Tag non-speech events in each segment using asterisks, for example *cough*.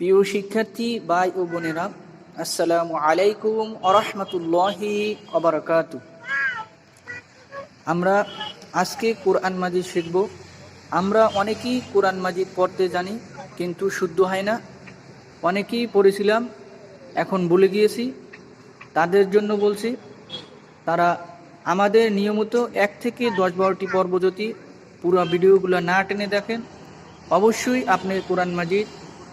প্রিয় শিক্ষার্থী, ভাই ও বোনেরা, আসসালামু আলাইকুম আরহামতুল্লাহি অবরাকাত আমরা আজকে কোরআন মাজিদ শিখব। আমরা অনেকেই কোরআন মাজিদ পড়তে জানি, কিন্তু শুদ্ধ হয় না। অনেকেই পড়েছিলাম, এখন ভুলে গিয়েছি। তাদের জন্য বলছি, তারা আমাদের নিয়মিত এক থেকে দশ বারোটি পর্ব যদি পুরো ভিডিওগুলো না টেনে দেখেন, অবশ্যই আপনি কোরআন মাজিদ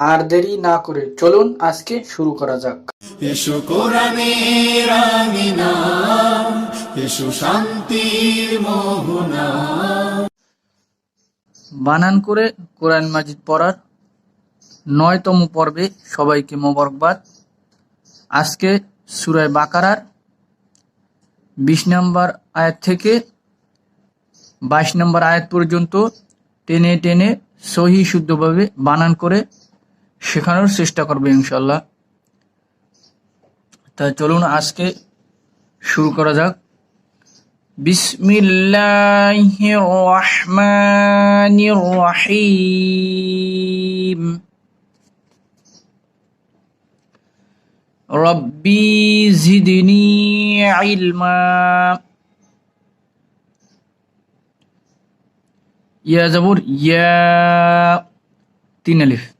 আর দেরি না করে চলুন আজকে শুরু করা যাক। এসো কোরআনের এসো শান্তির মোহনা। বানান করে কোরআন মাজিদ পড়ার নয়তম পর্বে সবাইকে মোবারকবাদ। আজকে সুরায় বাকারার বিশ নম্বর আয়াত থেকে বাইশ নম্বর আয়াত পর্যন্ত টেনে টেনে সহি শুদ্ধভাবে বানান করে শেখানোর চেষ্টা করবে ইনশাল্লাহ তা চলুন আজকে শুরু করা যাক। বিসমিল্লাহির রহমানির রহিম। রব্বি জিদনি ইয়া জবর, ইয়া, তিন আলিফ।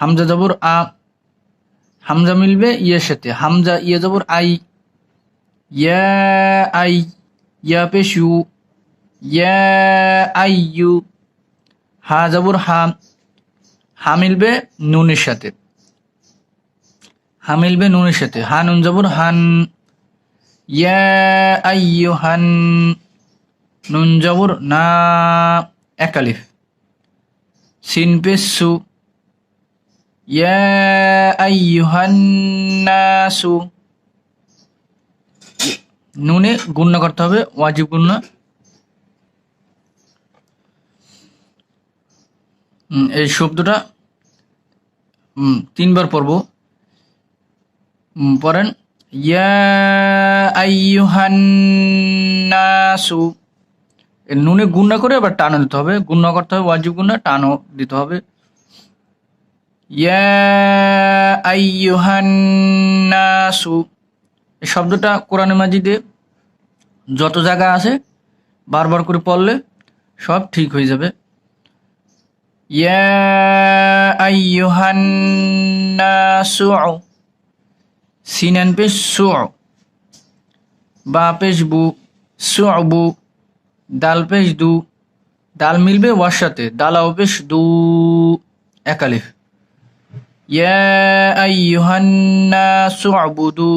হামজা জবর আ, হামজা মিলবে ইয়ের সাথে। হামজা ইয়ে জবর আই আই, ইয়া পেশ ইউ, ইয়া আই ইউ, হা জবর হা হা মিলবে নুনের সাথে। হা মিলবে নুনের সাথে। হা নুন জবর হান, ইয়া আইয়ু হান, নুন জবর না একালিফ সিন পেশ সু ইয়া আইয়ুহান নাসু নুনে গুণ্য করতে হবে, ওয়াজিব গুণ্য এই শব্দটা তিনবার পড়ব। পড়েন, ইয়া আইয়ুহান নাসু এ নুনে গুণ্য করে আবার টানো দিতে হবে গুণ্য করতে হবে, ওয়াজিব গুণ্য টানো দিতে হবে। ইয়া আইয়ুহান নাসু। এই শব্দটা কোরআনে মাজিদে যত জায়গা আছে, বারবার করে পড়লে সব ঠিক হয়ে যাবে। ইয়া আইয়ুহান নাসু। সিনান পেশ সু। বা বু। দাল পেশ দু। দাল মিলবে ওয়ার সাথে। দালাও পেশ দু। একালিফ ইয়া আইয়ুহান নাসু আবুদু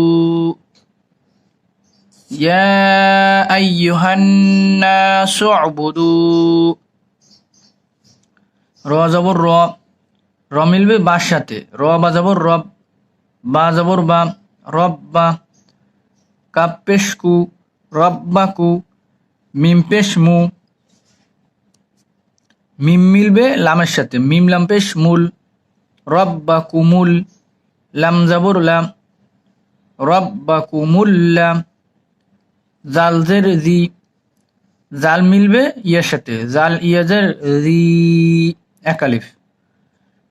ইয়া আইয়ুহান নাসু আবুদু র জবর র র মিলবে বার সাথে। র বা জবর রব, বা জবর বা রব বা কাপ পেশ কু রব্বা কু মিমপেশ মু। মিম মিলবে লামের সাথে। মিম লাম পেশ মূল। রব্বা কুমুল লাম জাবরলাম রব্বা কুমুল্লাম জালজের জি, জাল মিলবে ইয়ের সাথে, জাল ইয়াজের রি একালিফ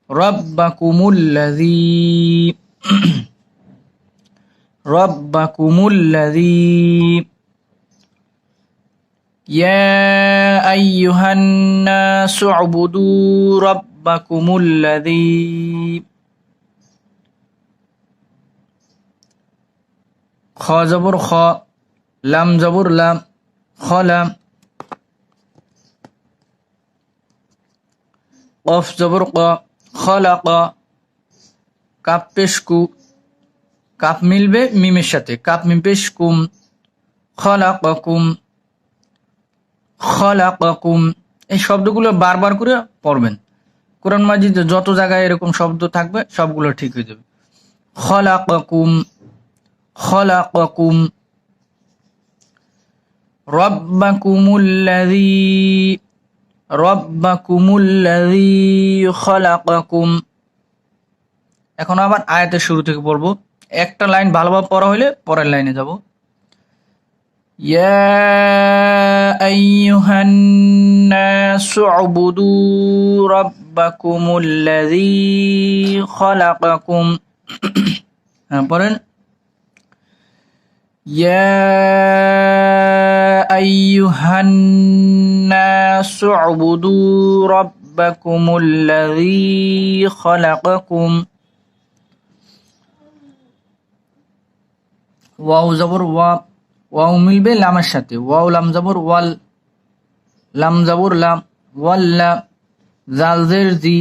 রব্বা কুমুল্লাজি রব্বা কুমুল্লাজি ইয়া আইয়ুহান্নাসু আবুদু রব ربكم الذي খ জবর খ লাম জবর লাম খলাম কফ জবর ক খলাক কাপ পেশ কু কাপ মিলবে মিমের সাথে কাপ মিম পেশ কুম খলাকুম খলাকুম এই শব্দগুলো বারবার করে পড়বেন কোরআন মাজিদ যত জায়গায় এরকম শব্দ থাকবে, সবগুলো ঠিক হয়ে যাবে। খলাকুম খলাকুম এখন আবার আয়াতের শুরু থেকে পড়ব। একটা লাইন ভালোভাবে পড়া হলে পরের লাইনে যাব। يا أيها الناس اعبدوا ربكم الذي خلقكم *coughs* হ্যাঁ পড়েন يا أيها الناس اعبدوا ربكم الذي خلقكم ওয়াও জবর ওয়া ওয়াও মিলবে লামের সাথে। ওয়াও লাম জবর, ওয়াল লাম জবর, লাম ওয়াল্লা জাল জের জি।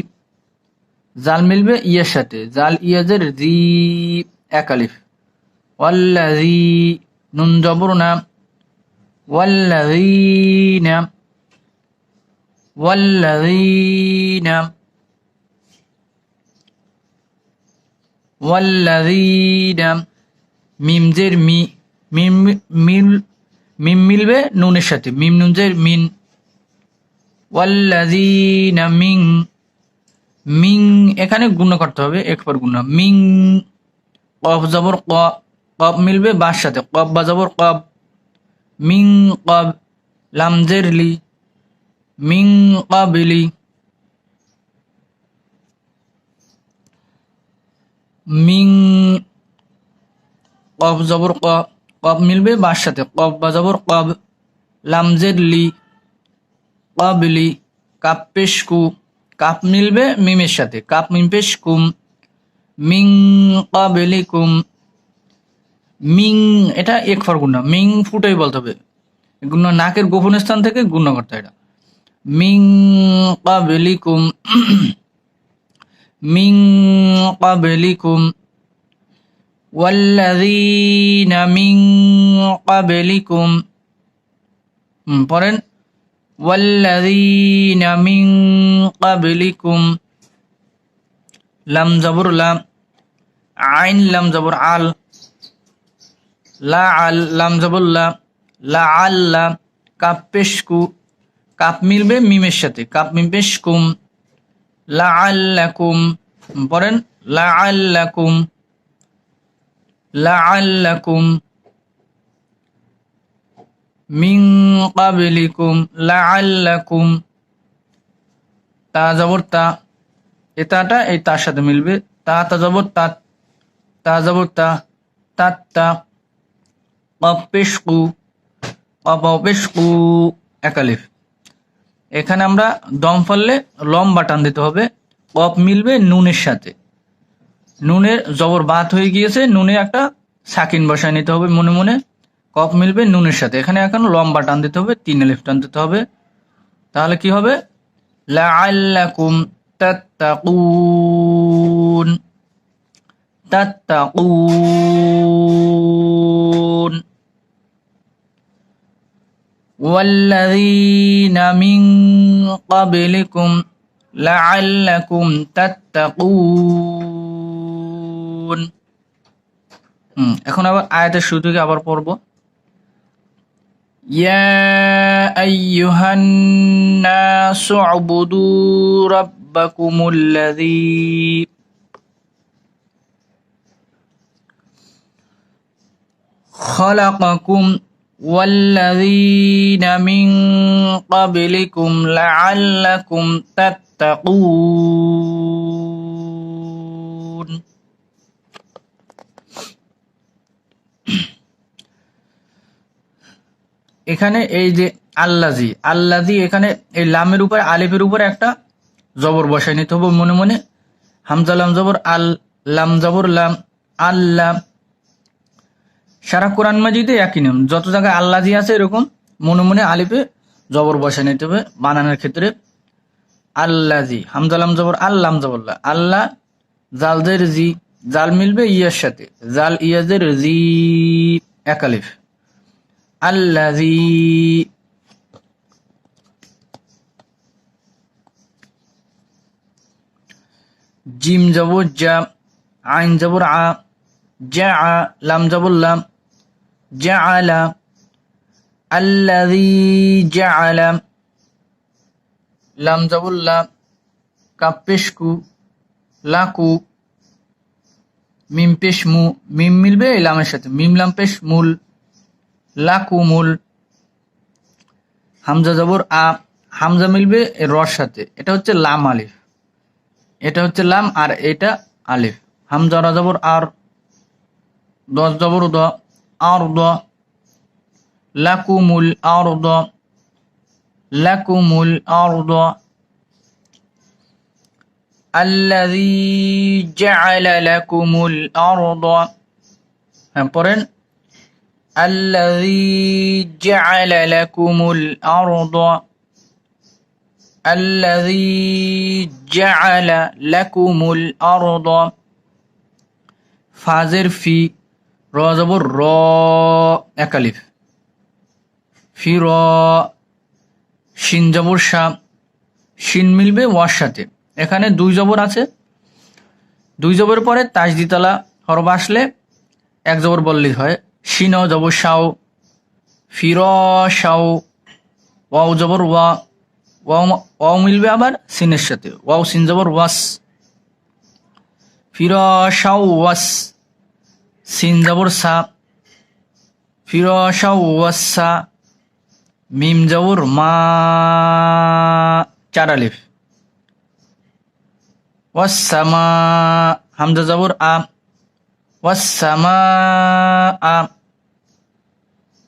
জাল মিলবে ইয়ের সাথে। জাল ইয়াজের জি একালিফ ওয়াল্লাজি নুন জবর না। ওয়াল্লাযীনা ওয়াল্লাযীনা ওয়াল্লাযীনা মিম জের মি। মিম, মিল, মিম মিলবে, নুনের সাথে। মিম নুন জের মিন। ওয়াল্লাযীনা মিন মিং, এখানে গুণ করতে হবে, একবার গুণ। মিং, কফ জবর ক, কফ মিলবে বার সাথে। কফ বা জবর কফ। মিং কব লাম জের লি। মিং কবলি মিং কফ জবর ক। কফ মিলবে বার সাথে। কফ বা জবর, কব লামজের লি কবলি কাপ পেশ কু, কাপ মিলবে মিমের সাথে। কাপ মিম পেশ কুম, মিং কবলি কুম, মিং, এটা এক ফর গুণ মিং ফুটেই বলতে হবে। গুণ নাকের গোপন স্থান থেকে গুণ করতে এটা। মিং কবলিকুম মিং কবলিকুম والذين من قبلكم হুম, পড়েন والذين من قبلكم লাম জবর লাম আইন লাম জবর আল লা আল লাম জবর লা লা আল্লা কাপ পেশকু কাপ মিলবে মিমের সাথে কাপ মিম পেশকুম লা আল্লাকুম পড়েন লা আল্লাকুম লাআল্লাকুম মিং কাবলিকুম লাআল্লাকুম। তা জবর তা এটাটা এই তার সাথে মিলবে। তা তা জবর তা তা জবর তা তাত তা, অপেশকু অপেশকু একালিফ এখানে আমরা দম ফেললে লম্বা টান দিতে হবে। অপ মিলবে নুনের সাথে। নুনের জবর বাত হয়ে গিয়েছে নুনে একটা সাকিন বসায় নিতে হবে মনে মনে কপ মিলবে নুনের সাথে এখানে এখন লম্বা টান দিতে হবে তিন এলিফ টান দিতে হবে তাহলে কি হবে লাআল্লাকুম তাত্তাকুন তাত্তাকুন والذين من قبلكم لعلكم تتقون হুম, এখন আবার আয়াতের শুরু থেকে আবার পড়ব يا أيها الناس اعبدوا ربكم الذي خلقكم والذين من قبلكم لعلكم تتقون এখানে এই যে আল্লাজি আল্লাজি এখানে এই লামের উপরে, আলিফের উপরে একটা জবর বসায় নিতে হবে। মনে মনে হামজা লাম জবর, আল লাম জবর, লাম আল্লাহ সারা কোরআন মাজিদে একই নিয়ম। যত জায়গায় আল্লাজি আছে এরকম, মনে মনে আলিফে জবর বসায় নিতে হবে বানানোর ক্ষেত্রে। আল্লাজি হামজালাম জবর আল্লাম জবরল্লা আল্লাহ জালদের জি জাল মিলবে ইয়ার সাথে। জাল ইয়াজের জি একালিফ আল্লাজি জিম জবর জা, আইন জবর আ, জা লাম জবুল্লাম জা আলা আল্লাযী জাআলা লাম জবুল্লাম কাপেশকু, লাকু, মিম পেশ মু, মিম মিলবে লামের সাথে, মিম, লাম পেশ, মূল। লাকু মূল হামজা জবর আ হামজা মিলবে এ রর সাথে এটা হচ্ছে লাম আলিফ এটা হচ্ছে লাম আর এটা আলিফ হামজা রা জবর আর দশ জবর দ আর দ লাকুমুল আর দ লাকুমুল আর দ الذي جعل لكم الأرض হ্যাঁ পড়েন الذي جعل لكم الأرض الذي جعل لكم الأرض ফাজের ফি র জবর র একালিফ ফি র শিন জবর সা শিন মিলবে ওয়ার সাথে এখানে দুই জবর আছে দুই জবরের পরে তাজদিতালা হরফ আসলে এক জবর বললেই হয় শিন জবর শাও ফির শাও ওয়াও জবর ওয়া, ওয়াও মিলবে আবার সিনের সাথে। ওয়াও সিন জবর ওয়াস ফির শাও ওয়াস, সিন জবর সা ফির শাও ওয়াসা মিম জবর মা, চার আলিফ। ওয়াসামা হামজা জবর আ।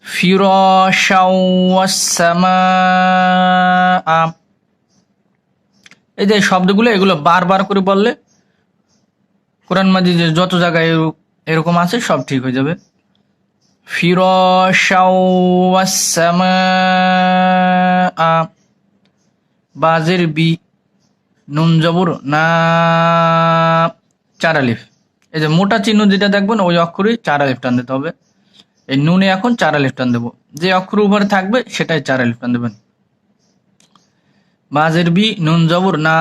ফিরশাও ওয়াসামা আ এই যে শব্দগুলো, এগুলো বারবার করে বললে কোরআন মাজিদে যত জায়গায় এরু- এরকম আছে সব ঠিক হয়ে যাবে। বাজের বি, নুন জবর না, চার আলিফ। এই যে মোটা চিহ্ন যেটা দেখবেন, ওই অক্ষরই চার আলিফ দিতে হবে। এই নুনে এখন চার আলিফ টান দেবো। যে অক্ষর উপরে থাকবে, সেটাই চার আলিফ দেবেন। বাজের বি, নুন জবর, না।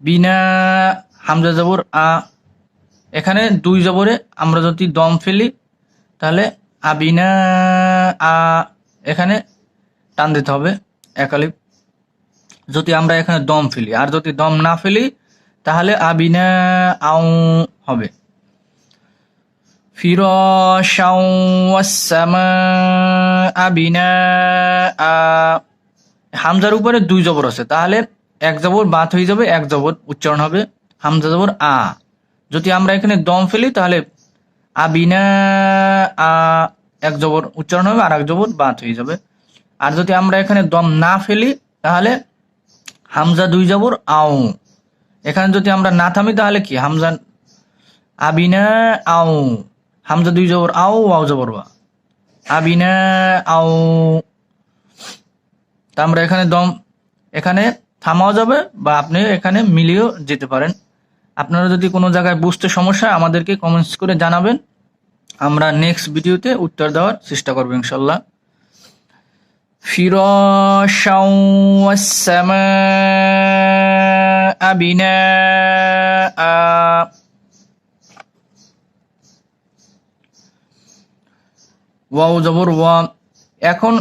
বিনা হামজা জবর, আ। এখানে দুই জবরে আমরা যদি দম ফেলি, তাহলে আবিনা আ, এখানে টান দিতে হবে একালিপ যদি আমরা এখানে দম ফেলি, আর যদি দম না ফেলি তাহলে আবিনা আউ হবে। ওয়াসসামা আবিনা হামজার উপরে দুই জবর আছে। তাহলে এক জবর বাত হয়ে যাবে, এক জবর উচ্চারণ হবে হামজা জবর আ। যদি আমরা এখানে দম ফেলি, তাহলে আবিনা আ এক জবর উচ্চারণ হবে আর এক জবর বাত হয়ে যাবে। আর যদি আমরা এখানে দম না ফেলি, তাহলে হামজা দুই জবর, আও। এখানে যদি আমরা না থামি, তাহলে কি? হামজান আবিনা আও, হামজা দুই জবর আও আও জবর বা আবিনা আও। তা আমরা এখানে দম, এখানে থামাও যাবে বা আপনি এখানে মিলিয়েও যেতে পারেন। আপনারা যদি কোনো জায়গায় বুঝতে সমস্যা, আমাদেরকে কমেন্টস করে জানাবেন। আমরা নেক্সট ভিডিওতে উত্তর দেওয়ার চেষ্টা করব ইনশাল্লাহ। ফিরসাম بناء ওয়াও জবর ওয়া এখন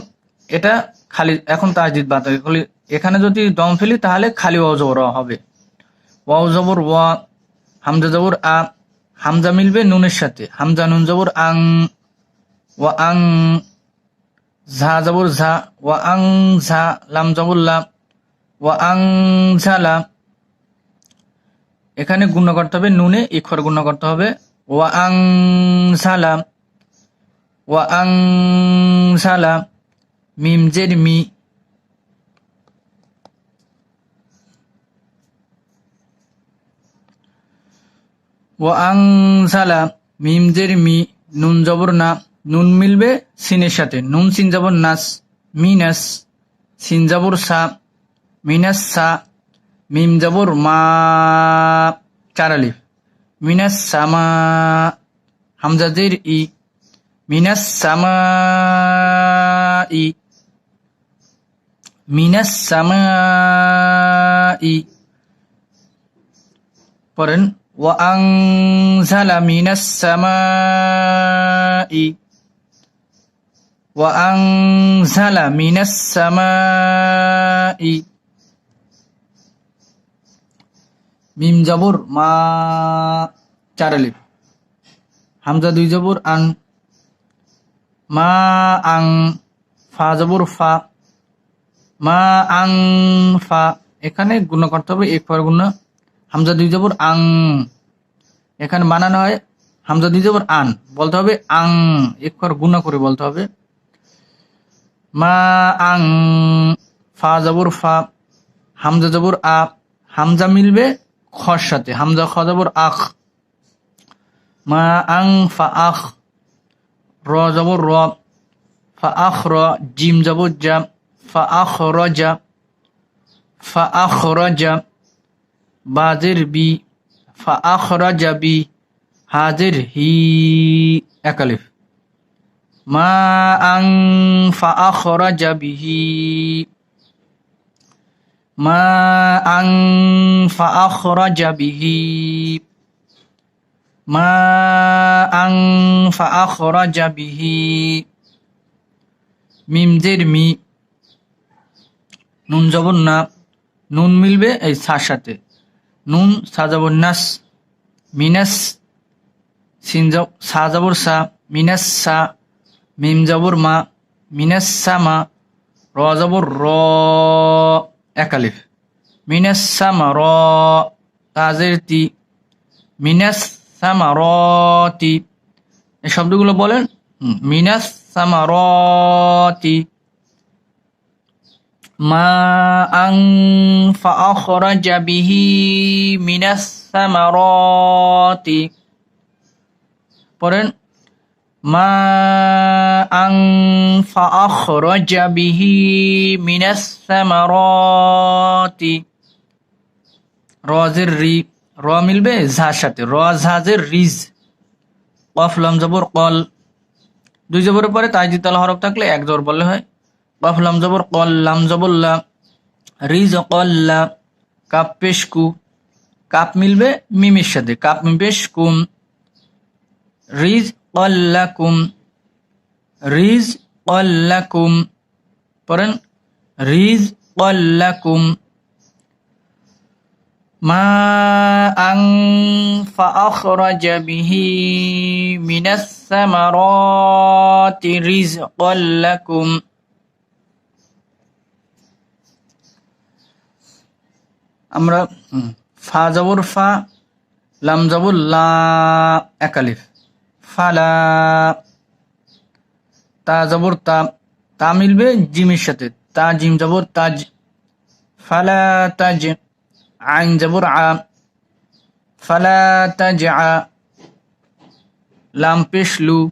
এটা খালি এখন তাজদিদ বাদ খালি এখানে যদি দম ফেলি তাহলে খালি ওয়াও জবর ওয়া হবে ওয়াও জবর ওয়া হামজা জবর আ হামজা মিলবে নুনের সাথে হামজা নুন জবর আং ওয়া আং ঝা জবর ঝা ওয়া আং ঝা লাম জবর লাম ওয়া আং ঝালা এখানে গুণ করতে হবে নুনে, ইখর গুণ করতে হবে। ওয়া আং ঝালা ওয়া আং ঝালা মিম মি। ওয়া আং ঝালা মিম মি, নুন জবর না। নুন মিলবে সিনের সাথে। নুন, সিন জবর নাস, মিনাস, সিন জবর সা, মিনাস সা। মিম জবর মা চার আলিফ মিনাস সামা হামজাদের ই মিনাস সামা ই মিনাস সামা ই পড়েন وأنزل من السماء وأنزل من السماء মিম জবর, মা চার আলিফ। হামজা দুই জবর, আন মা আং ফা জবর, ফা। মা আং ফা। এখানে গুণ করতে হবে, এক পর গুণ হামজা দুই জবর, আং। এখানে বানানো হয় হামজা দুই জবর, আন। বলতে হবে আং, এক পর গুণ করে বলতে হবে। মা আং, ফা জবর, ফা। হামজা জবর, আ। হামজা মিলবে খর সাথে হামজা খ আখ। মা আং ফা আখ, র জবর র, ফা আখ র, জিম জবর জা, ফা আখ র জা, ফা আখ র জা, বাজের বি, ফা আখ র জা বি, হাজের হি একালিফ মা আং ফা আখ র জা বিহি মা আং ফা আখ র জা বিহি। মা আং ফা আখ র জা বিহি মি নুন জবর না। নুন মিলবে এই সার সাথে। নুন সা জবর নাস, মিনাস সা জবর সা, মিনাস সা, মিম জবর মা, মিনাস সা মা, র জবর র। এক আলিফ মিনাস সামার তাজের তি মিনাস সামারতি এই শব্দগুলো বলেন? মিনাস সামারতি মা আং ফাখরাজা বিহি মিনাস সামারতি পড়েন? মা আং فأخرج به من الثمرات রজের রি র মিলবে ঝার সাথে র ঝাজের রিজ কফ লম জবর কল দুই জবরের পরে তাই জিতাল হরফ থাকলে এক জবর বললে হয় কফ লম জবর কল লাম জবর লা রিজ কল্লা কাপ পেশ কু কাপ মিলবে মিমের সাথে কাপ পেশ কুম রিজ কল্লা কুম রিজ কল্লা কুম পড়েন রিজ কল্লা কুম মা আং فأخرج به من الثمرات رزقا لكم আমরা হুম, ফা জবর ফা লাম জবর লা একালিফ ফালা, তা জবর, তা তা মিলবে জিমের সাথে। তা জিম জবর তাজ ফালা তাজ আইন জবর, আ, ফালা তাজ আ, লাম পেশ লু।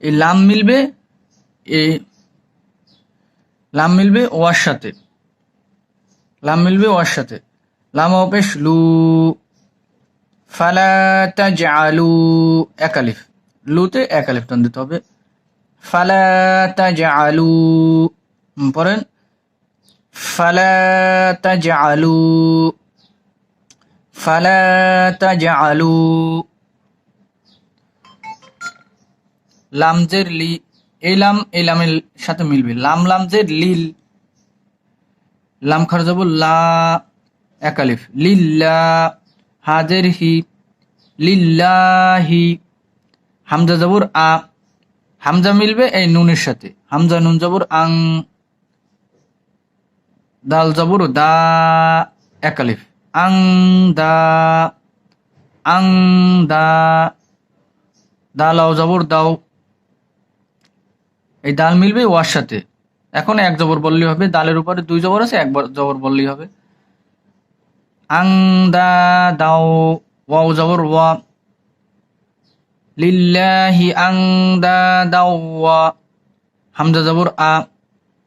এই লাম মিলবে এই লাম মিলবে ওয়ার সাথে। লাম মিলবে ওয়ার সাথে। লাম অপেশ লু। ফালা তাজআলু একালিফ লুতে একালিফ টান দিতে হবে। ফালা তাজআলু পড়েন। ফালা তাজআলু ফালা তাজআলু। লামজের লি, এই লাম, এই লামের সাথে মিলবে। লাম, লামজের লিল। লাম খারজাবুল লা একালিফ লিল্লা। হাজের হি লিল্লাহি। হামজা জবর আ, হামজা মিলবে এই নুনের সাথে। হামজা নুন জবর আং, দাল জবর দা একালিফ আং দা আং দা, দালাও জবর দাও। এই দাল মিলবে ওয়ার সাথে। এখন এক জবর বললেই হবে, দালের উপরে দুই জবর আছে, এক জবর বললেই হবে। আং দা দাও ওয়াও জবর ওয়া। লিল্লাহি আং দা দাও ওয়া। হামজা জবর আ।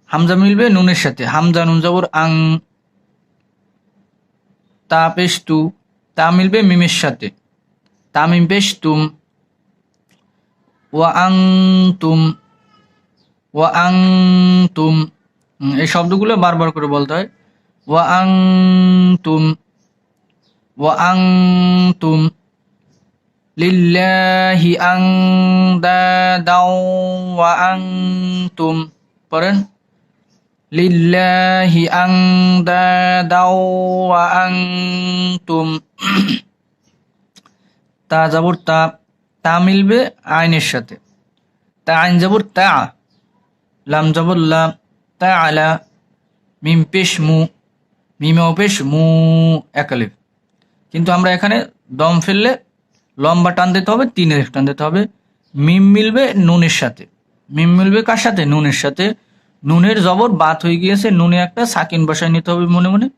হামজা মিলবে নুনের সাথে। হামজা নুন জবর আং। তা পেশ তু। মিলবে মিমের সাথে। তা মিম পেশ তুম। ওয়া আং তুম। ওয়া আং তুম। এই শব্দগুলো বারবার করে বলতে হয়। ওয়া আং তুম। وأنتم لله أندادا وأنتم পড়েন لله أندادا وأنتم *clears throat* তা যাবর তা তা মিলবে আইনের সাথে তা আইন যাবর তা লাম যাবর লাম তা আলা মিম পেশ মু মিমেও পেশ মু একালিফ কিন্তু আমরা এখানে দম ফেললে লম্বা টান দিতে হবে তিনের টান দিতে হবে। মিম মিলবে নুনের সাথে। মিম মিলবে কার সাথে? নুনের সাথে। নুনের জবর বাত হয়ে গিয়েছে, নুনে একটা সাকিন বসায় নিতে হবে মনে মনে।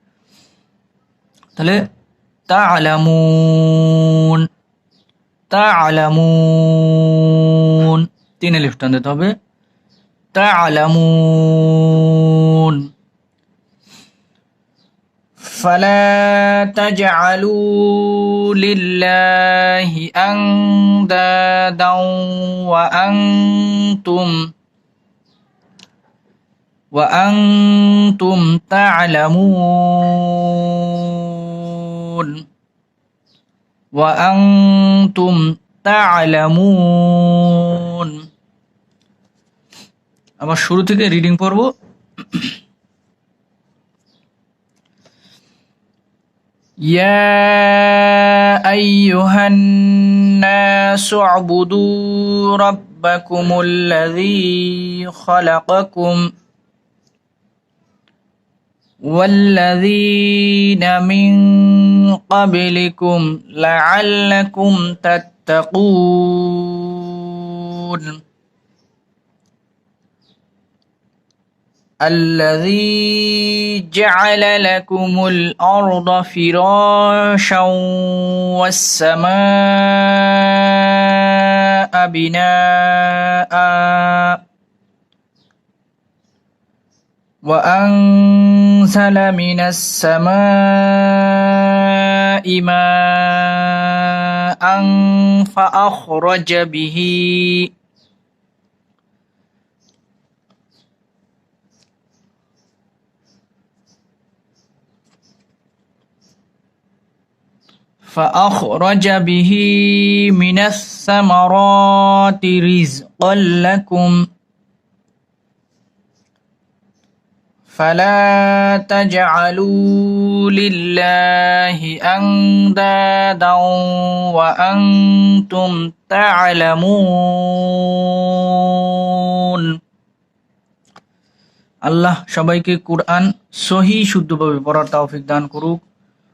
তাহলে তা আলামুন তা আলামুন তিন লিফ টান দিতে হবে। তা আলামুন فلا تجعلوا لله أندادا وأنتم وأنتم تعلمون وأنتم تعلمون আবার শুরু থেকে রিডিং পড়ব يا أيها الناس اعبدوا ربكم الذي خلقكم والذين من قبلكم لعلكم تتقون الذي جعل لكم الأرض فراشا والسماء بناء وأنزل من السماء ماء فأخرج به فأخرج به من الثمرات رزقا لكم فلا تجعلوا لله أندادا وأنتم تعلمون আল্লাহ সবাইকে কুরআন সহি শুদ্ধভাবে পড়ার তৌফিক দান করুক